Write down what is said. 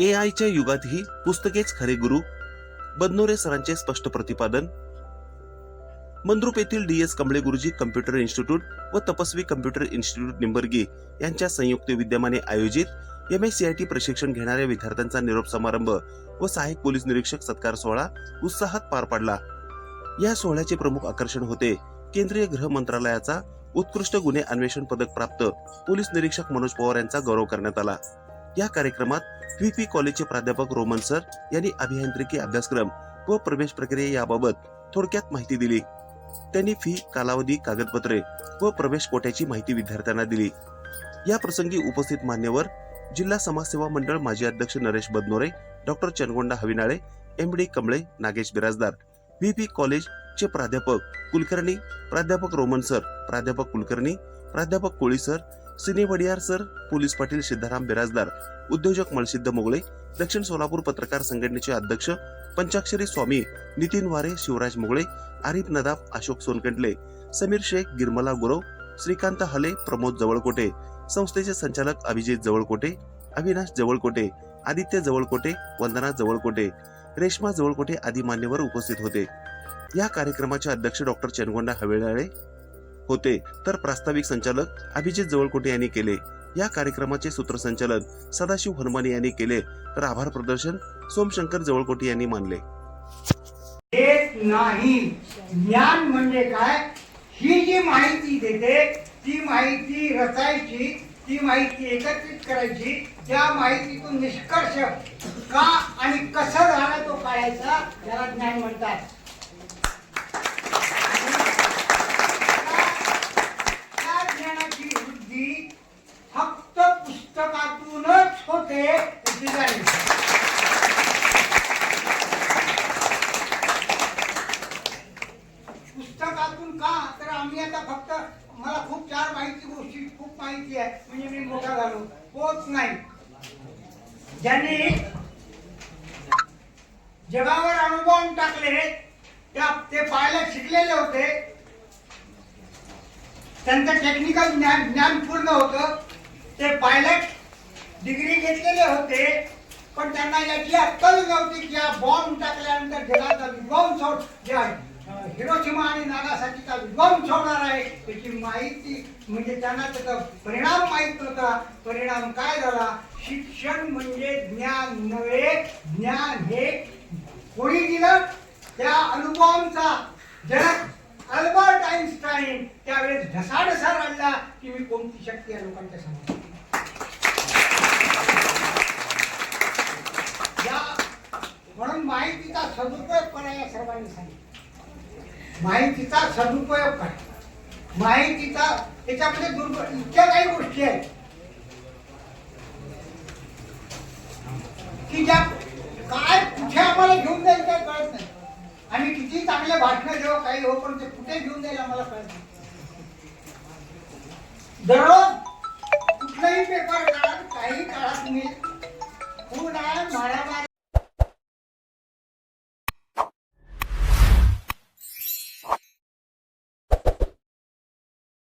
ए आयच्या युगातही पुस्तकेच खरे गुरु बदनोरे सरांचे स्पष्ट प्रतिपादन. मंद्रुप येथील डी एस कमळे गुरुजी कम्प्युटर इन्स्टिट्यूट व तपस्वी कम्प्युटर इन्स्टिट्यूट निंबर्गी यांच्या संयुक्त विद्यमाने आयोजित M S C I T प्रशिक्षण घेणाऱ्या विद्यार्थ्यांचा निरोप समारंभ व सहाय्यक पोलीस निरीक्षक सत्कार सोहळा उत्साहात पार पडला. या सोहळ्याचे प्रमुख आकर्षण होते केंद्रीय गृह मंत्रालयाचा उत्कृष्ट गुन्हे अन्वेषण पदक प्राप्त पोलीस निरीक्षक मनोज पवार यांचा गौरव करण्यात आला. या कार्यक्रमात व्हीपी कॉलेजचे प्राध्यापक रोमन सर यांनी अभियांत्रिकी अभ्यासक्रम व प्रवेश प्रक्रिया याबाबत थोडक्यात माहिती दिली. त्यांनी फी कालावधी कागदपत्रे व प्रवेश कोट्याची माहिती विद्यार्थ्यांना दिली. या प्रसंगी उपस्थित मान्यवर जिल्हा समाजसेवा मंडळ माजी अध्यक्ष Naresh Badnore doctor Changonda Havinale M D Kamale Nagesh Birajdar V P college चे प्राध्यापक कुलकर्णी प्राध्यापक रोमन सर प्राध्यापक कुलकर्णी प्राध्यापक कोळी सर सिने वडियार सर पोलीस पाटील सिद्धाराम बिराजदार उद्योजक मलसिद्ध मोगळे दक्षिण सोलापूर पत्रकार संघटनेचे अध्यक्ष पंचाक्षरी स्वामी नितीन वारे शिवराज मोगळे आरिफ नदाब अशोक सोनकंडले समीर शेख गिरमला गुरव श्रीकांत हले प्रमोद जवळकोटे संस्थेचे संचालक अभिजित जवळकोटे अविनाश जवळकोटे आदित्य जवळकोटे वंदना जवळकोटे रेश्मा जवळकोटे आदी मान्यवर उपस्थित होते. या कार्यक्रमाचे अध्यक्ष डॉक्टर चेनगोंडा हवेळाळे होते. तर प्रास्ताविक संचालक अभिजित जवळकोटे यांनी केले. या कार्यक्रमाचे सूत्रसंचालन सदाशिव हनुमाने यांनी केले. तर आभार प्रदर्शन सोमशंकर जवळकोटे यांनी मानले. नाही. ज्ञान म्हणजे काय? ही जी माहिती देते ती माहिती रचायची ती माहिती एकत्रित करायची त्या माहितीतून निष्कर्ष का आणि कसं झाला तो काढायचा त्याला ज्ञान म्हणतात त्या ज्ञानाची वृद्धी फक्त ते पुस्तकातून का? तर आम्ही आता फक्त मला खूप चार माहिती गोष्टी खूप माहिती आहे. म्हणजे मी मोठा झालो. होत नाही. ज्यांनी जगावर अनुभव टाकले त्या ते पाहायला शिकलेले होते. त्यांचं टेक्निकल ज्ञान ज्ञान पूर्ण होतं. ते पायलट डिग्री घेतलेले होते पण त्यांना याची अक्कल नव्हती की या बॉम्ब टाकल्यानंतर जगाचा विध्वंस होत जे आहे, हिरोशिमा आणि नागासाठीचा विध्वंस होणार आहे याची माहिती म्हणजे त्यांना त्याचा परिणाम माहीत नव्हता. परिणाम काय झाला? शिक्षण म्हणजे ज्ञान नव्हे ज्ञान हे कोणी दिलं? त्या अनुभवांचा जनक अल्बर्ट आईन्स्टाईन त्यावेळेस ढसाढसा आणला की मी कोणती शक्ती या लोकांच्या समोर या म्हणून माहितीचा सदुपयोग करा या सर्वांनी सांगितलं. माहितीचा सदुपयोग करा. माहितीचा त्याच्यामध्ये दुर्ग इतक्या काही गोष्टी आहेत. की ज्या काय कुठे आम्हाला घेऊन जाईल काय कळत नाही. आणि किती चांगले भाषण देऊ काही हो पण ते कुठे घेऊन जाईल आम्हाला कळत नाही. दररोज कुठलाही पेपर काढा काही काळा तुम्ही